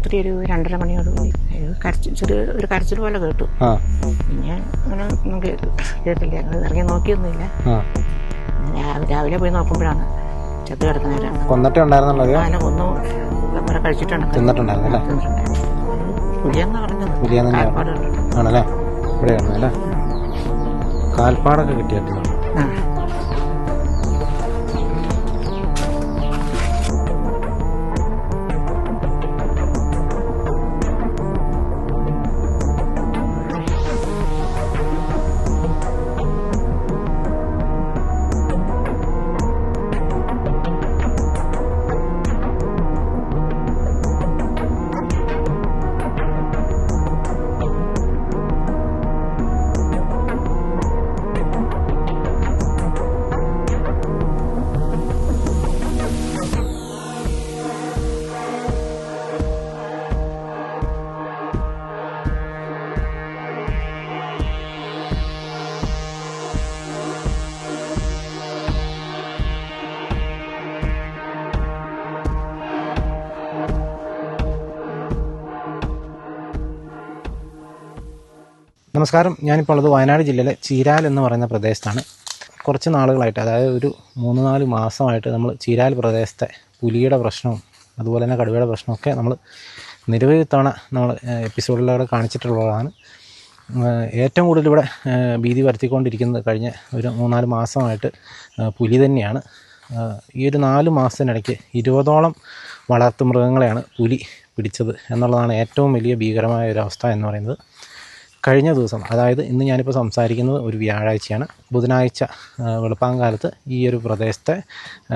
രാത്രി ഒരു രണ്ടര മണിയോടുകൂടി കരച്ചിൽ ചെറിയ ഒരു കരച്ചിൽ പോലെ കേട്ടു. പിന്നെ അങ്ങനെ ഒന്നും കേട്ടില്ല. ഞങ്ങൾ ഇറങ്ങി നോക്കിയൊന്നുമില്ല. രാവിലെ പോയി നോക്കുമ്പോഴാണ് ചത്ത് കിടക്കുന്നവരാണ് കൊന്നിട്ടേ ഉണ്ടായിരുന്നുള്ളത് ആന കൊന്നു. കുറെ കഴിച്ചിട്ടുണ്ട്. പുലിയെന്നാ പറഞ്ഞത്. പുലിയെന്ന് ആണല്ലേ? ഇവിടെയായിരുന്നു അല്ലേ? കാൽപ്പാടൊക്കെ കിട്ടിയിട്ടുണ്ട് നമസ്കാരം. ഞാനിപ്പോൾ ഉള്ളത് വയനാട് ജില്ലയിലെ ചീരാൽ എന്ന് പറയുന്ന പ്രദേശത്താണ്. കുറച്ച് നാളുകളായിട്ട് അതായത് ഒരു മൂന്ന് നാല് മാസമായിട്ട് നമ്മൾ ചീരാൽ പ്രദേശത്തെ പുലിയുടെ പ്രശ്നവും അതുപോലെ തന്നെ കടുവയുടെ പ്രശ്നമൊക്കെ നമ്മൾ നിരവധി തവണ നമ്മൾ എപ്പിസോഡിലൂടെ കാണിച്ചിട്ടുള്ളതാണ്. ഏറ്റവും കൂടുതൽ ഇവിടെ ഭീതി വരുത്തിക്കൊണ്ടിരിക്കുന്നത് കഴിഞ്ഞ ഒരു മൂന്നാൽ മാസമായിട്ട് പുലി തന്നെയാണ്. ഈ ഒരു നാല് മാസത്തിനിടയ്ക്ക് ഇരുപതോളം വളർത്തു മൃഗങ്ങളെയാണ് പുലി പിടിച്ചത് എന്നുള്ളതാണ് ഏറ്റവും വലിയ ഭീകരമായ ഒരു അവസ്ഥ എന്ന് പറയുന്നത്. കഴിഞ്ഞ ദിവസം അതായത് ഇന്ന് ഞാനിപ്പോൾ സംസാരിക്കുന്നത് ഒരു വ്യാഴാഴ്ചയാണ്. ബുധനാഴ്ച വെളുപ്പാങ്കാലത്ത് ഈ ഒരു പ്രദേശത്തെ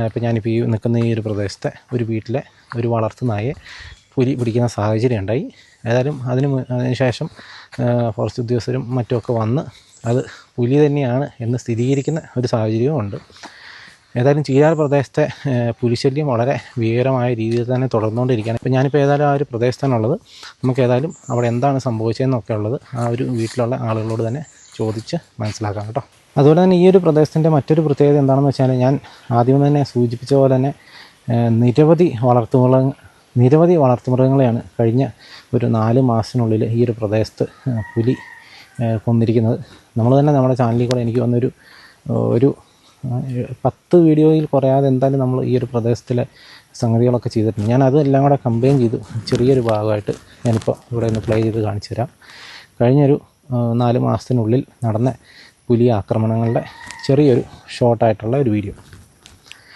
ഇപ്പോൾ ഞാനിപ്പോൾ ഈ നിൽക്കുന്ന ഈ ഒരു പ്രദേശത്തെ ഒരു വീട്ടിലെ ഒരു വളർത്തു നായെ പുലി പിടിക്കുന്ന സാഹചര്യം ഉണ്ടായി. ഏതായാലും അതിന് അതിനുശേഷം അതിന് ശേഷം ഫോറസ്റ്റ് ഉദ്യോഗസ്ഥരും മറ്റുമൊക്കെ വന്ന് അത് പുലി തന്നെയാണ് എന്ന് സ്ഥിരീകരിക്കുന്ന ഒരു സാഹചര്യവും ഉണ്ട്. ഏതായാലും ചീരാർ പ്രദേശത്തെ പുലിശല്യം വളരെ ഭീകരമായ രീതിയിൽ തന്നെ തുടർന്നുകൊണ്ടിരിക്കുകയാണ്. ഇപ്പോൾ ഞാനിപ്പോൾ ഏതായാലും ആ ഒരു പ്രദേശത്താണുള്ളത്. നമുക്ക് ഏതായാലും അവിടെ എന്താണ് സംഭവിച്ചതെന്നൊക്കെ ഉള്ളത് ആ ഒരു വീട്ടിലുള്ള ആളുകളോട് തന്നെ ചോദിച്ച് മനസ്സിലാക്കാം കേട്ടോ. അതുപോലെ തന്നെ ഈ ഒരു പ്രദേശത്തിന്റെ മറ്റൊരു പ്രത്യേകത എന്താണെന്ന് വെച്ചാൽ ഞാൻ ആദ്യം തന്നെ സൂചിപ്പിച്ച പോലെ തന്നെ നിരവധി വളർത്തുമൃഗ നിരവധി വളർത്തുമൃഗങ്ങളെയാണ് കഴിഞ്ഞ ഒരു നാല് മാസത്തിനുള്ളിൽ ഈ ഒരു പ്രദേശത്ത് പുലി കൊന്നിരിക്കുന്നത്. നമ്മൾ തന്നെ നമ്മുടെ ചാനലിൽ കൂടെ എനിക്ക് വന്നൊരു ഒരു പത്ത് വീഡിയോയിൽ കുറയാതെ എന്തായാലും നമ്മൾ ഈ ഒരു പ്രദേശത്തിലെ സംഗതികളൊക്കെ ചെയ്തിട്ടുണ്ട്. ഞാൻ അതെല്ലാം കൂടെ കമ്പൈൻ ചെയ്തു. ചെറിയൊരു ഭാഗമായിട്ട് ഞാനിപ്പോൾ ഇവിടെ ഒന്ന് പ്ലേ ചെയ്ത് കാണിച്ചു തരാം. കഴിഞ്ഞൊരു നാല് മാസത്തിനുള്ളിൽ നടന്ന പുലി ആക്രമണങ്ങളുടെ ചെറിയൊരു ഷോർട്ടായിട്ടുള്ള ഒരു വീഡിയോ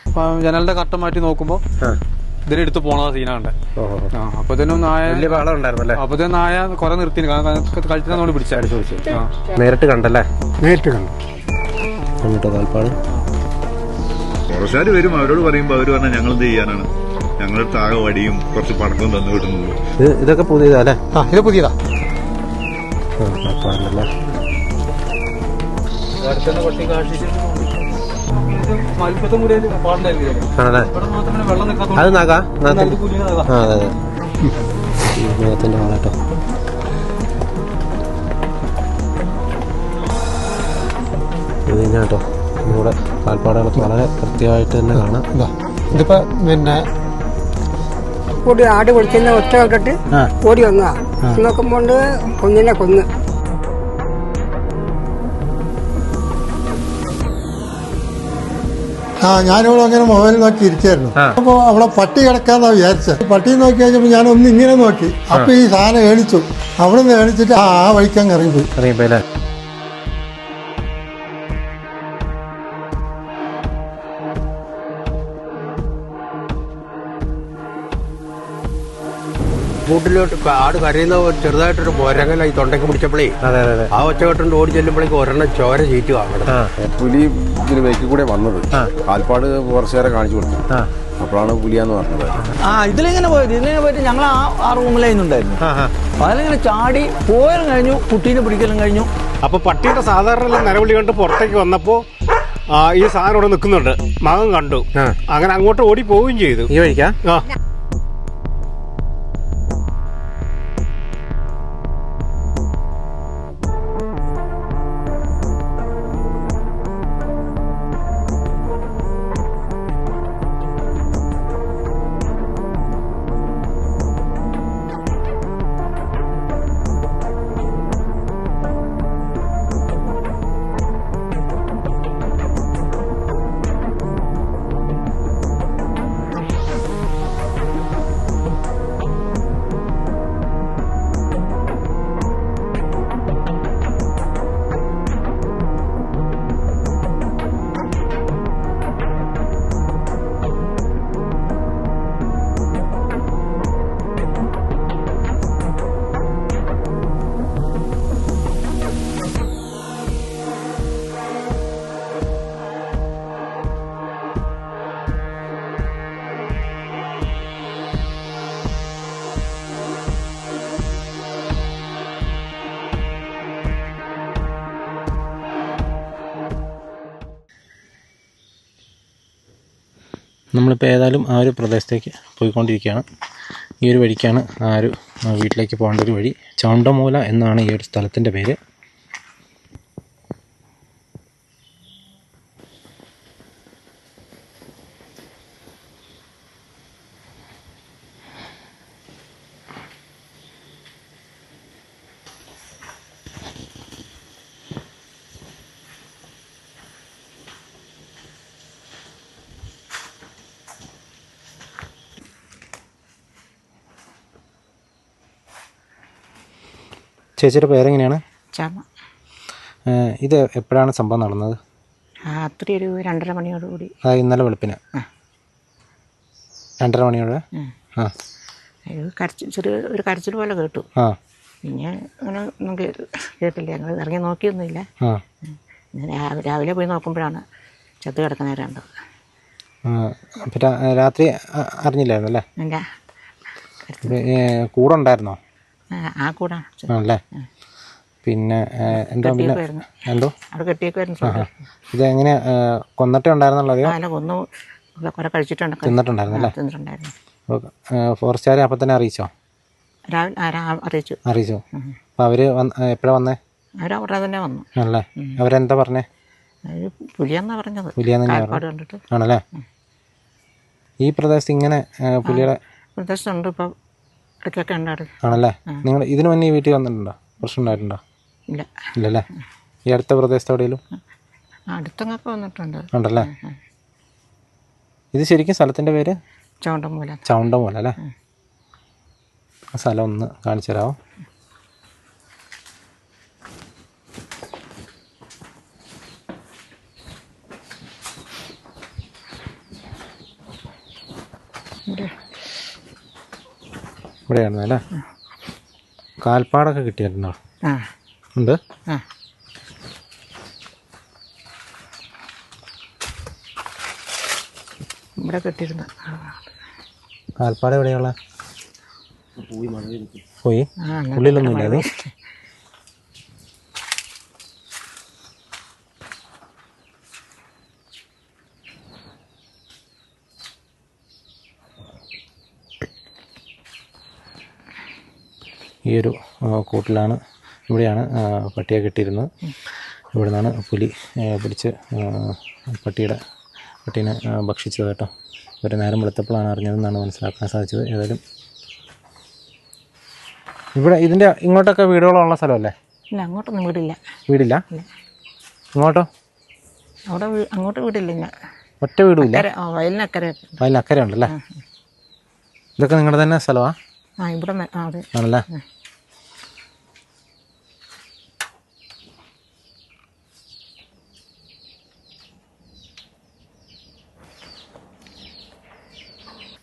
അപ്പോൾ ജനലിന്റെ കട്ട മാറ്റി നോക്കുമ്പോൾ ഇതിനെടുത്ത് പോണ സീനാണ്ട് അപ്പത്തേനും നായ വലിയ ബഹളം ഉണ്ടായിരുന്നു അല്ലേ അപ്പൊ തന്നെ നായ കുറെ നിർത്തി. കഴിച്ചാൽ പിടിച്ചായിരുന്നു. ചോദിച്ചു. നേരിട്ട് കണ്ടല്ലേ? നേരിട്ട് കണ്ടു. കണ്ടിട്ടോ കാൽപ്പാട് ഫോറസ്റ്റുകാർ വരും. അവരോട് പറയുമ്പോൾ അവർ പറഞ്ഞാൽ ഞങ്ങൾ എന്ത് ചെയ്യാനാണ്? ഞങ്ങളുടെ താഴെ വടിയും കുറച്ച് പടക്കം തന്നു വിടുന്നുള്ളൂ ഇതൊക്കെ പുതിയതാ അല്ലേ? ആ ഇത് പുതിയതാ. അത് നഗ നഗത്തിന്റെ ആളാട്ടോ കേട്ടോ ഇവിടെ കാൽപ്പാടുകളൊക്കെ വളരെ കൃത്യമായിട്ട് തന്നെ കാണാം. ഇതാ ഇതിപ്പോ പിന്നെ കൂടി ആട് വിളിക്കുന്ന ഒറ്റ കേട്ടിട്ട് ഓടി വന്നതാ. നോക്കുമ്പോൾ കുഞ്ഞിനെ കൊന്ന്. ആ ഞാനിവിടെ അങ്ങനെ മൊബൈൽ നോക്കി ഇരിക്കായിരുന്നു. അപ്പോൾ അപ്പൊ അവിടെ പട്ടി കിടക്കാന്നാ വിചാരിച്ചത് പട്ടി നോക്കി കഴിഞ്ഞപ്പോ ഞാൻ ഒന്ന് ഇങ്ങനെ നോക്കി അപ്പൊ ഈ സാധനം ഏണിച്ചു. അവിടെ നിന്ന് ഏണിച്ചിട്ട് ആ വഴിക്കങ്ങ് ഇറങ്ങിപ്പോയി. അറിയപ്പോ കൂട്ടിലോട്ട് ആട് കരയുന്ന ചെറുതായിട്ടൊരു പോരങ്ങല ഈ തൊണ്ടയ്ക്ക് പിടിച്ചപ്പോഴേ ആ ഒച്ച കെട്ടുണ്ട് ഓടി ചെല്ലുമ്പോഴേക്ക് ഒരെണ്ണം ചോര ചീറ്റു വാങ്ങണം. പുലി ഇതിന് ബൈക്കിൽ കൂടെ വന്നത്. കാൽപ്പാട് കുറച്ചുനേരം കാണിച്ചു കൊടുത്തു. അപ്പോഴാണ് പുലിയാന്ന് പറഞ്ഞത്. ആ ഇതിലിങ്ങനെ പോയത്? ഇതിലിങ്ങനെ പോയിട്ട് ഞങ്ങൾ ആ ആ റൂമിലായിരുന്നുണ്ടായിരുന്നു അതിലിങ്ങനെ ചാടി പോയാലും കഴിഞ്ഞു കുട്ടീനെ പിടിക്കലും കഴിഞ്ഞു. അപ്പൊ പട്ടിയുടെ സാധാരണ നിലവിളി കണ്ട് പുറത്തേക്ക് വന്നപ്പോ ഈ സാധനം ഇവിടെ നിൽക്കുന്നുണ്ട്. മകൻ കണ്ടു. അങ്ങനെ അങ്ങോട്ട് ഓടി പോവുകയും ചെയ്തു. ഈ വഴിക്കാ? നമ്മളിപ്പോൾ ഏതായാലും ആ ഒരു പ്രദേശത്തേക്ക് പോയിക്കൊണ്ടിരിക്കുകയാണ്. ഈ ഒരു വഴിക്കാണ് ആ ഒരു വീട്ടിലേക്ക് പോകേണ്ട ഒരു വഴി. ചൗണ്ടമൂല എന്നാണ് ഈ ഒരു സ്ഥലത്തിന്റെ പേര്. ചേച്ചിയുടെ പേരെങ്ങനെയാണ്? ചാമ. ഇത് എപ്പോഴാണ് സംഭവം നടന്നത്? രാത്രി ഒരു രണ്ടര മണിയോടുകൂടി. ആ ഇന്നലെ വെളുപ്പിന്. രണ്ടര മണിയോടെ. ആ. ഒരു കരച്ചിൽ ചെറിയ ഒരു കരച്ചിൽ പോലെ കേട്ടു. ആ. പിന്നെ അങ്ങനെ ഒന്നും കേ- കേട്ടില്ല. ഞങ്ങൾ ഇറങ്ങി നോക്കിയൊന്നുമില്ല. ആ. പിന്നെ രാവിലെ രാവിലെ പോയി നോക്കുമ്പോഴാണ് ചത്ത് കിടക്കുന്ന കണ്ടത് ആ, അപ്പം രാ- രാത്രി അ- അറിഞ്ഞില്ലായിരുന്നു അല്ലേ എന്റെ ഇത്, ഏ, കൂടെ ഉണ്ടായിരുന്നോ? ആ കൂടാ. ആണല്ലേ? പിന്നെ എന്താ പിന്നെ? എന്തോ? അവിടെ കെട്ടിയൊക്കെ ഇത് എങ്ങനെ കൊന്നിട്ടേ ഉണ്ടായിരുന്നല്ലോ അതെയോ കൊന്നു. കുറെ കഴിച്ചിട്ടുണ്ട്. തിന്നിട്ടുണ്ടായിരുന്നു അല്ലേ ആ, തിന്നിട്ടുണ്ടായിരുന്നു. ഫോറസ്റ്റുകാരെ അപ്പം തന്നെ അറിയിച്ചോ? രാവിലെ അറിയിച്ചു. അറിയിച്ചു? അപ്പം അവർ വന്ന് എപ്പോഴാണ് വന്നേ? അവരവിടെ തന്നെ വന്നു. ആണല്ലേ? അവരെന്താ പറഞ്ഞേ? പുലിയെന്നാ പറഞ്ഞത്. പുലിയാന്ന് കണ്ടിട്ട്. ആണല്ലേ? ഈ പ്രദേശത്ത് ഇങ്ങനെ പുലിയുടെ പ്രദേശത്തുണ്ട്. ഇപ്പം ഇടയ്ക്കൊക്കെ ഉണ്ടായിരുന്നു. ആണല്ലേ? നിങ്ങൾ ഇതിനു മുന്നേ ഈ വീട്ടിൽ വന്നിട്ടുണ്ടോ? പ്രശ്നം ഉണ്ടായിട്ടുണ്ടോ ഇല്ല. ഇല്ലല്ലേ? ഈ അടുത്ത പ്രദേശത്ത് എവിടെയെങ്കിലും? അടുത്തങ്ങൊക്കെ വന്നിട്ടുണ്ട്. ഉണ്ടല്ലേ? ഇത് ശരിക്കും സ്ഥലത്തിന്റെ പേര്? ചൗണ്ടമൂല. ചൗണ്ടമൂല അല്ലേ? ആ. സ്ഥലം ഒന്ന് കാണിച്ചു തരാമോ ഇവിടെയായിരുന്നു അല്ലേ? കാൽപ്പാടൊക്കെ കിട്ടിയിട്ടുണ്ടോ? ആ. ഉണ്ട്? ആ. ഇവിടെ കിട്ടിയിരുന്നു. കാൽപ്പാട് എവിടെയുള്ള പോയി എന്നാ ഉള്ളിലൊന്നും ഇല്ല അത് ഈ ഒരു കൂട്ടിലാണ് ഇവിടെയാണ് പട്ടിയെ കെട്ടിയിരുന്നത്. ഇവിടെ നിന്നാണ് പുലി പിടിച്ച് പട്ടിയുടെ പട്ടീനെ ഭക്ഷിച്ചത് കേട്ടോ. ഒരു നേരം വെളുത്തപ്പോഴാണ് അറിഞ്ഞതെന്നാണ് മനസ്സിലാക്കാൻ സാധിച്ചത്. ഏതായാലും ഇവിടെ ഇതിന്റെ ഇങ്ങോട്ടൊക്കെ വീടുകളുള്ള സ്ഥലമല്ലേ? ഇല്ല അങ്ങോട്ടൊന്നും വീടില്ല. വീടില്ല? ഇങ്ങോട്ടോ? അവിടെ അങ്ങോട്ട് വീടില്ല ഇല്ല. ഒറ്റ വീടില്ല വയലിനക്കര. വയലിനക്കരെ ഉണ്ടല്ലേ? ഇതൊക്കെ നിങ്ങളുടെ തന്നെ സ്ഥലമാണ് ആ ഇവിടെ ആണല്ലേ?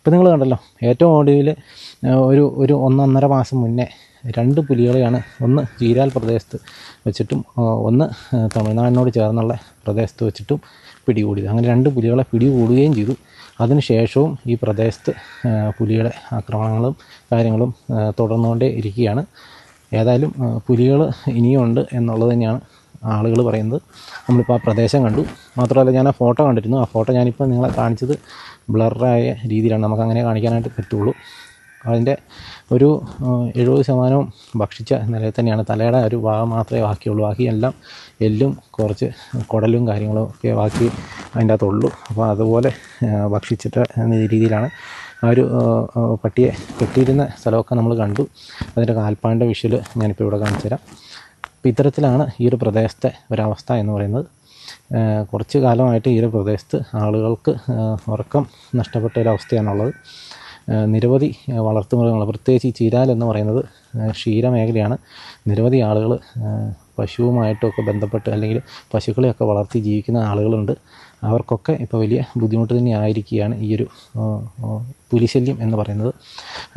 ഇപ്പം നിങ്ങൾ കണ്ടല്ലോ. ഏറ്റവും ഒടുവിൽ ഒരു ഒരു ഒന്നൊന്നര മാസം മുന്നേ രണ്ട് പുലികളെയാണ് ഒന്ന് ചീരാൽ പ്രദേശത്ത് വെച്ചിട്ടും ഒന്ന് തമിഴ്നാടിനോട് ചേർന്നുള്ള പ്രദേശത്ത് വെച്ചിട്ടും പിടികൂടിയത്. അങ്ങനെ രണ്ട് പുലികളെ പിടികൂടുകയും ചെയ്തു. അതിനുശേഷവും ഈ പ്രദേശത്ത് പുലിയുടെ ആക്രമണങ്ങളും കാര്യങ്ങളും തുടർന്നുകൊണ്ടേ ഇരിക്കുകയാണ്. ഏതായാലും പുലികൾ ഇനിയുണ്ട് എന്നുള്ളത് തന്നെയാണ് ആളുകൾ പറയുന്നത്. നമ്മളിപ്പോൾ ആ പ്രദേശം കണ്ടു. മാത്രമല്ല ഞാൻ ആ ഫോട്ടോ കണ്ടിരുന്നു. ആ ഫോട്ടോ ഞാനിപ്പോൾ നിങ്ങളെ കാണിച്ചത് ബ്ലറായ രീതിയിലാണ്. നമുക്ക് അങ്ങനെ കാണിക്കാനായിട്ട് പറ്റുള്ളൂ. അതിന്റെ ഒരു എഴുപത് ശതമാനവും ഭക്ഷിച്ച നിലയിൽ തന്നെയാണ്. തലയുടെ ഒരു ഭാഗം മാത്രമേ ബാക്കിയുള്ളൂ. ബാക്കി എല്ലാം എല്ലും കുറച്ച് കുടലും കാര്യങ്ങളും ഒക്കെ ബാക്കി അതിന്റെ അകത്തുള്ളൂ. അപ്പോൾ അതുപോലെ ഭക്ഷിച്ചിട്ട് രീതിയിലാണ് ആ ഒരു പട്ടിയെ കെട്ടിയിരുന്ന സ്ഥലമൊക്കെ നമ്മൾ കണ്ടു. അതിന്റെ കാൽപ്പാടിന്റെ വിഷ്വൽ ഞാനിപ്പോൾ ഇവിടെ കാണിച്ചു തരാം അപ്പോൾ ഇത്തരത്തിലാണ് ഈ ഒരു പ്രദേശത്തെ ഒരവസ്ഥ എന്ന് പറയുന്നത്. കുറച്ച് കാലമായിട്ട് ഈ ഒരു പ്രദേശത്ത് ആളുകൾക്ക് ഉറക്കം നഷ്ടപ്പെട്ട ഒരവസ്ഥയാണുള്ളത് നിരവധി വളർത്തുമൃഗങ്ങൾ പ്രത്യേകിച്ച് ചീരാൽ എന്ന് പറയുന്നത് ക്ഷീരമേഖലയാണ്. നിരവധി ആളുകൾ പശുവുമായിട്ടൊക്കെ ബന്ധപ്പെട്ട് അല്ലെങ്കിൽ പശുക്കളെയൊക്കെ വളർത്തി ജീവിക്കുന്ന ആളുകളുണ്ട്. അവർക്കൊക്കെ ഇപ്പോൾ വലിയ ബുദ്ധിമുട്ട് തന്നെ ആയിരിക്കുകയാണ് ഈ ഒരു പുലിശല്യം എന്ന് പറയുന്നത്.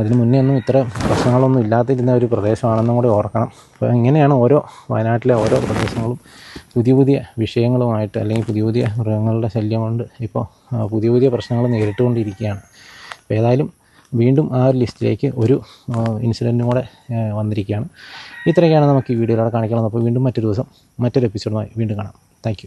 അതിന് മുന്നേ ഒന്നും ഇത്ര പ്രശ്നങ്ങളൊന്നും ഇല്ലാതിരുന്ന ഒരു പ്രദേശമാണെന്നും കൂടി ഓർക്കണം. അപ്പോൾ ഇങ്ങനെയാണ് ഓരോ വയനാട്ടിലെ ഓരോ പ്രദേശങ്ങളും പുതിയ പുതിയ വിഷയങ്ങളുമായിട്ട് അല്ലെങ്കിൽ പുതിയ പുതിയ മൃഗങ്ങളുടെ ശല്യം കൊണ്ട് ഇപ്പോൾ പുതിയ പുതിയ പ്രശ്നങ്ങൾ നേരിട്ടുകൊണ്ടിരിക്കുകയാണ്. അപ്പോൾ ഏതായാലും വീണ്ടും ആ ഒരു ലിസ്റ്റിലേക്ക് ഒരു ഇൻസിഡന്റും കൂടെ വന്നിരിക്കുകയാണ്. ഇത്രയൊക്കെയാണ് നമുക്ക് ഈ വീഡിയോയിലൂടെ കാണിക്കണം അപ്പോൾ വീണ്ടും മറ്റൊരു ദിവസം മറ്റൊരു എപ്പിസോഡുമായി വീണ്ടും കാണാം. താങ്ക്